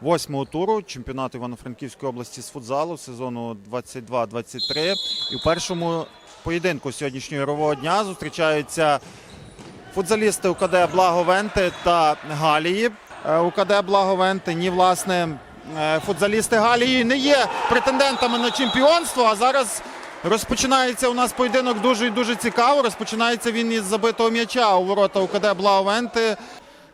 восьмого туру чемпіонату Івано-Франківської області з футзалу сезону 22-23. І в першому поєдинку сьогоднішнього ігрового дня зустрічаються футзалісти УКД Благовенти та Галії. Е, УКД Благовенти, ні, власне, е, футзалісти Галії не є претендентами на чемпіонство. А зараз розпочинається у нас поєдинок дуже і дуже цікаво. Розпочинається він із забитого м'яча у ворота УКД Благовенти.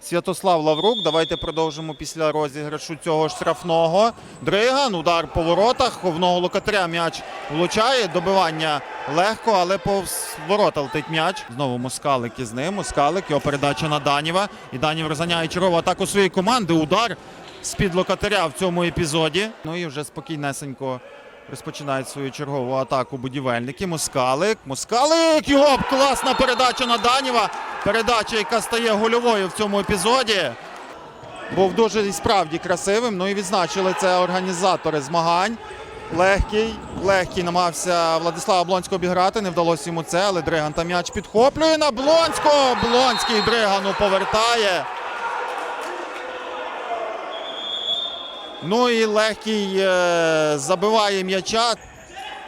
Святослав Лаврук. Давайте продовжимо після розіграшу цього штрафного. Дриган, удар по воротах. Ховного локатаря м'яч влучає. Добивання легко, але повз ворота летить м'яч. Знову Москалик із ним. Москалик, його передача на Даніва. І Данів розганяє чергову атаку своєї команди. Удар з-під локатаря в цьому епізоді. Ну і вже спокійнесенько розпочинають свою чергову атаку будівельники. Москалик. Москалик! Його класна передача на Даніва. Передача, яка стає гольовою в цьому епізоді. Був дуже і справді красивим. Ну і відзначили це організатори змагань. Легкий, легкий намагався Владислава Блонського обіграти. Не вдалося йому це, але Дриган там м'яч підхоплює на Блонського. Блонський Дригану повертає. Ну і легкий е, забиває м'яча.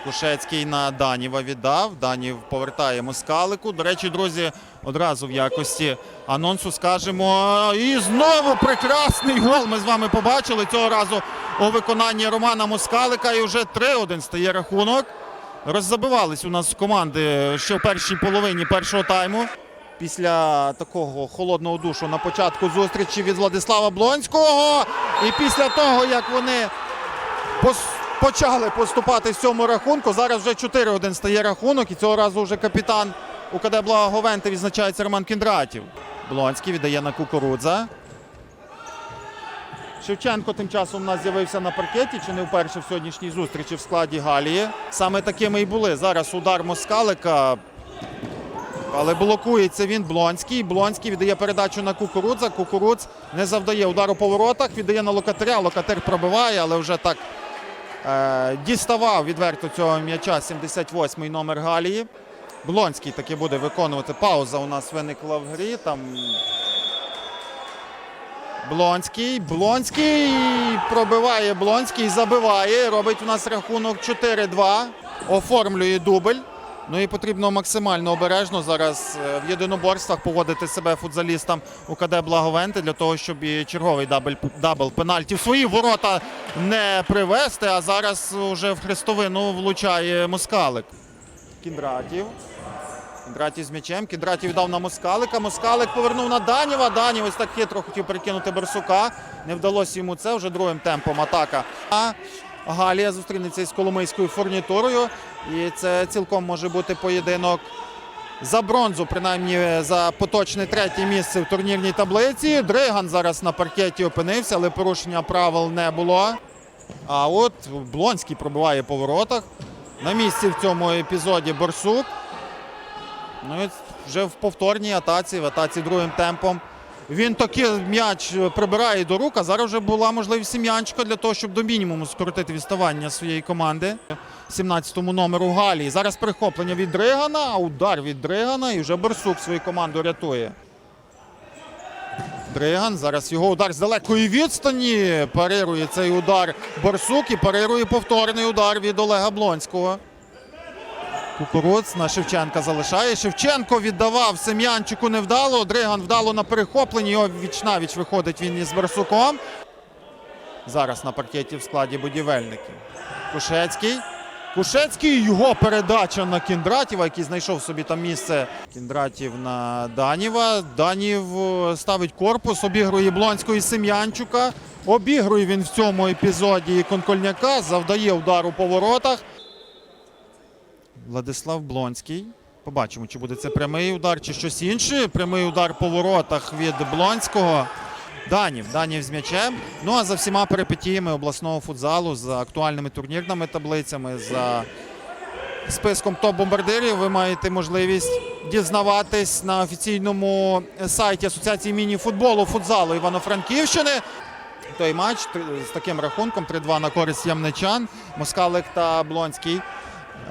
Кушецький на Даніва віддав. Данів повертає москалику. До речі, друзі, одразу в якості анонсу скажемо. І знову прекрасний гол. Ми з вами побачили цього разу у виконанні Романа Москалика. І вже 3-1 стає рахунок. Роззабивались у нас команди ще в першій половині першого тайму. Після такого холодного душу на початку зустрічі від Владислава Блонського. І після того, як вони почали поступати в цьому рахунку. Зараз вже 4-1 стає рахунок, і цього разу вже капітан УКД Благоговенти відзначається Роман Кіндратів. Блонський віддає на кукурудза. Шевченко тим часом у нас з'явився на паркеті, чи не вперше в сьогоднішній зустрічі в складі Галії. Саме такими і були. Зараз удар Москалика. Але блокується він Блонський. Блонський віддає передачу на Кукурудза. Кукурудз не завдає удару по воротах, віддає на Локатаря. Локатер пробиває, але вже так діставав відверто цього м'яча 78-й номер Галії. Блонський таки буде виконувати. Пауза у нас виникла в грі. Там Блонський. Блонський пробиває Блонський, забиває. Робить у нас рахунок 4-2. Оформлює дубль. Ну і потрібно максимально обережно зараз е, в єдиноборствах поводити себе футзалістам УКД Благовенти для того, щоб і черговий дабл, дабл пенальті в свої ворота не привести. А зараз вже в хрестовину влучає Москалик. Кіндратів. Кіндратів з м'ячем. Кіндратів віддав на Москалика. Москалик повернув на Даніва. Данів ось так хитро хотів перекинути Барсука. Не вдалося йому це вже другим темпом атака. Галія зустрінеться із Коломийською фурнітурою. І це цілком може бути поєдинок за бронзу, принаймні за поточне третє місце в турнірній таблиці. Дриган зараз на паркеті опинився, але порушення правил не було. А от Блонський пробиває по воротах. На місці в цьому епізоді Борсук. Ну і вже в повторній атаці, в атаці другим темпом. Він таки м'яч прибирає до рук, а зараз вже була можливість Сім'янчика для того, щоб до мінімуму скоротити відставання своєї команди. 17-му номеру Галії. Зараз перехоплення від Дригана, удар від Дригана і вже Борсук свою команду рятує. Дриган. Зараз його удар з далекої відстані. Парирує цей удар Борсук і парирує повторний удар від Олега Блонського. Кукуруц на Шевченка залишає. Шевченко віддавав Сем'янчику невдало. Дриган вдало на перехопленні. Його віч-навіч виходить він із Барсуком. Зараз на паркеті в складі будівельників. Кушецький. Кушецький його передача на Кіндратєва, який знайшов собі там місце. Кіндратів на Даніва. Данів е, ставить корпус, обігрує Блонського і Сем'янчука. Обігрує він в цьому епізоді Конкольняка, завдає удару по воротах. Владислав Блонський. Побачимо, чи буде це прямий удар, чи щось інше. Прямий удар по воротах від Блонського. Данів. Данів з м'ячем. Ну а за всіма перипетіями обласного футзалу, за актуальними турнірними таблицями, за списком топ-бомбардирів ви маєте можливість дізнаватись на офіційному сайті Асоціації міні-футболу футзалу Івано-Франківщини. Той матч з таким рахунком 3-2 на користь ямничан. Москалик та Блонський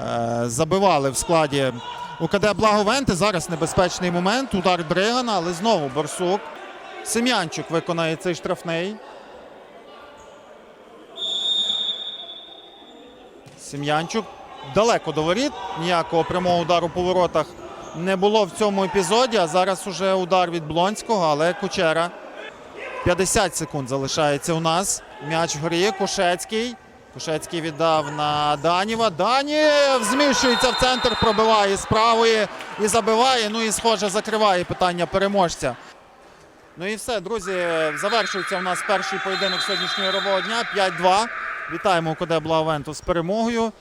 Е, забивали в складі УКД Благовенти. Зараз небезпечний момент. Удар Дригана, але знову Борсук. Сем'янчук виконає цей штрафний. Сем'янчук далеко до воріт. Ніякого прямого удару по воротах не було в цьому епізоді. А зараз уже удар від Блонського, але Кучера. 50 секунд залишається у нас. М'яч в грі. Кушецький. Кушецький віддав на Даніва. Данів змішується в центр, пробиває з правої і забиває. Ну і схоже закриває питання переможця. Ну і все, друзі, завершується у нас перший поєдинок сьогоднішнього рового дня. 5-2. Вітаємо КД Благовенту з перемогою.